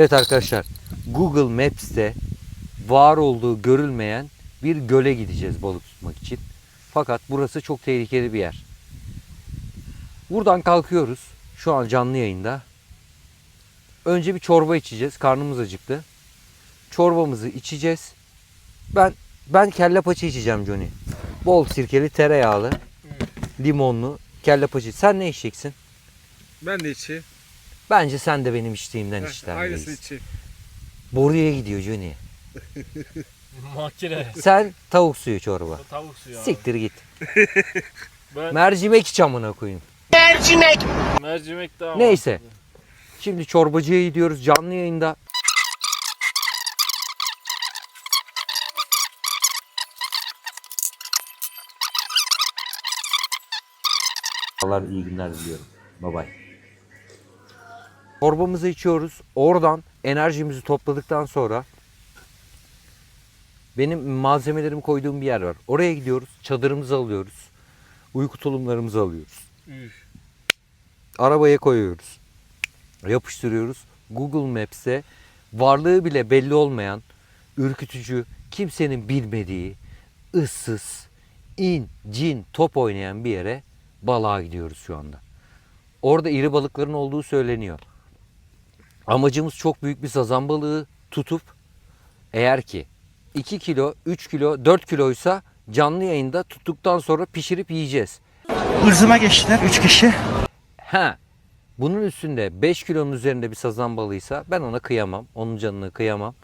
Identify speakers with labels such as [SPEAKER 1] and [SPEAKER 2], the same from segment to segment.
[SPEAKER 1] Evet arkadaşlar Google Maps'te var olduğu görülmeyen bir göle gideceğiz balık tutmak için. Fakat burası çok tehlikeli bir yer. Buradan kalkıyoruz. Şu an canlı yayında. Önce bir çorba içeceğiz. Karnımız acıktı. Çorbamızı içeceğiz. Ben ben kelle paça içeceğim Johnny. Bol sirkeli, tereyağlı, limonlu kelle paça. Sen ne içeceksin?
[SPEAKER 2] Ben de içi.
[SPEAKER 1] Bence sen de benim içtiğimden içten
[SPEAKER 2] Aynısı
[SPEAKER 1] reis.
[SPEAKER 2] içi.
[SPEAKER 1] Boruya gidiyor Johnny.
[SPEAKER 3] Makine.
[SPEAKER 1] Sen tavuk suyu çorba.
[SPEAKER 3] Tavuk suyu abi.
[SPEAKER 1] Siktir git.
[SPEAKER 3] Ben
[SPEAKER 1] Mercimek iç amına koyayım.
[SPEAKER 3] mercimek daha
[SPEAKER 1] Neyse.
[SPEAKER 3] mantıklı.
[SPEAKER 1] Şimdi çorbacıya gidiyoruz canlı yayında. Allah iyi günler diliyorum. Bye bye. Çorbamızı içiyoruz. Oradan enerjimizi topladıktan sonra benim malzemelerimi koyduğum bir yer var. Oraya gidiyoruz. Çadırımızı alıyoruz. Uyku tulumlarımızı alıyoruz.
[SPEAKER 3] Üf.
[SPEAKER 1] arabaya koyuyoruz. Yapıştırıyoruz. Google Maps'e varlığı bile belli olmayan, ürkütücü, kimsenin bilmediği, ıssız, in, cin, top oynayan bir yere balığa gidiyoruz şu anda. Orada iri balıkların olduğu söyleniyor. Amacımız çok büyük bir sazan balığı tutup eğer ki 2 kilo, 3 kilo, 4 kiloysa canlı yayında tuttuktan sonra pişirip yiyeceğiz.
[SPEAKER 4] Hızıma geçtiler 3 kişi.
[SPEAKER 1] Ha. Bunun üstünde 5 kilonun üzerinde bir sazan balığıysa ben ona kıyamam. Onun canını kıyamam.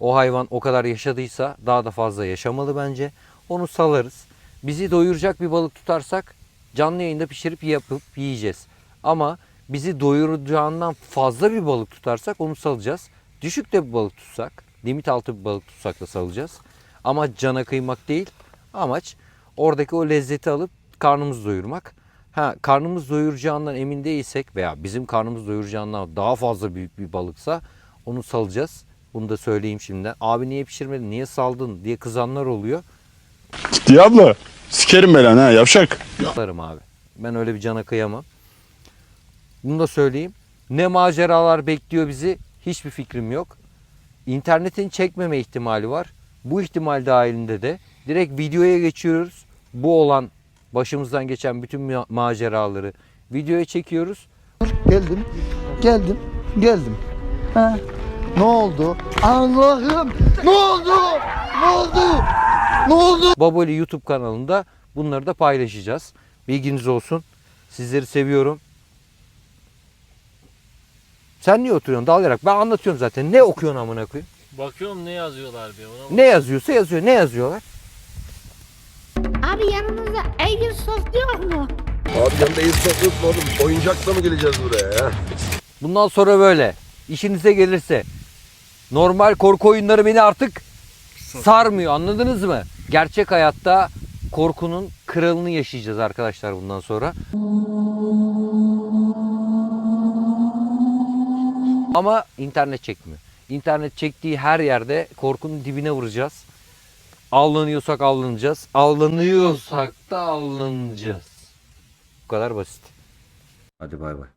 [SPEAKER 1] O hayvan o kadar yaşadıysa daha da fazla yaşamalı bence. Onu salarız. Bizi doyuracak bir balık tutarsak canlı yayında pişirip yapıp yiyeceğiz. Ama bizi doyuracağından fazla bir balık tutarsak onu salacağız. Düşük de bir balık tutsak, limit altı bir balık tutsak da salacağız. Ama cana kıymak değil. Amaç oradaki o lezzeti alıp karnımızı doyurmak. Ha karnımız doyuracağından emin değilsek veya bizim karnımız doyuracağından daha fazla büyük bir balıksa onu salacağız. Bunu da söyleyeyim şimdiden. Abi niye pişirmedin, niye saldın diye kızanlar oluyor.
[SPEAKER 5] Ciddi abla. Sikerim belanı ha yavşak.
[SPEAKER 1] Yaparım abi. Ben öyle bir cana kıyamam. Bunu da söyleyeyim. Ne maceralar bekliyor bizi hiçbir fikrim yok. İnternetin çekmeme ihtimali var. Bu ihtimal dahilinde de direkt videoya geçiyoruz. Bu olan başımızdan geçen bütün ma- maceraları videoya çekiyoruz.
[SPEAKER 6] Geldim, geldim, geldim. Ha, ne oldu? Allah'ım, ne oldu? Ne oldu? Ne oldu?
[SPEAKER 1] Baboli YouTube kanalında bunları da paylaşacağız. Bilginiz olsun. Sizleri seviyorum. Sen niye oturuyorsun dalayarak? Ben anlatıyorum zaten. Ne okuyorsun amına koyayım?
[SPEAKER 3] Bakıyorum ne yazıyorlar bir ona.
[SPEAKER 1] Ne yazıyorsa yazıyor. Ne yazıyorlar?
[SPEAKER 7] Abi yanınızda Airsoft yok mu?
[SPEAKER 8] Abi yanında airsoft yok mu oğlum? Oyuncakla mı geleceğiz buraya ya?
[SPEAKER 1] Bundan sonra böyle. İşinize gelirse. Normal korku oyunları beni artık sarmıyor. Anladınız mı? Gerçek hayatta korkunun kralını yaşayacağız arkadaşlar bundan sonra. Ama internet çekmiyor. İnternet çektiği her yerde korkunun dibine vuracağız. Avlanıyorsak avlanacağız. Avlanıyorsak da avlanacağız. Bu kadar basit. Hadi bay bay.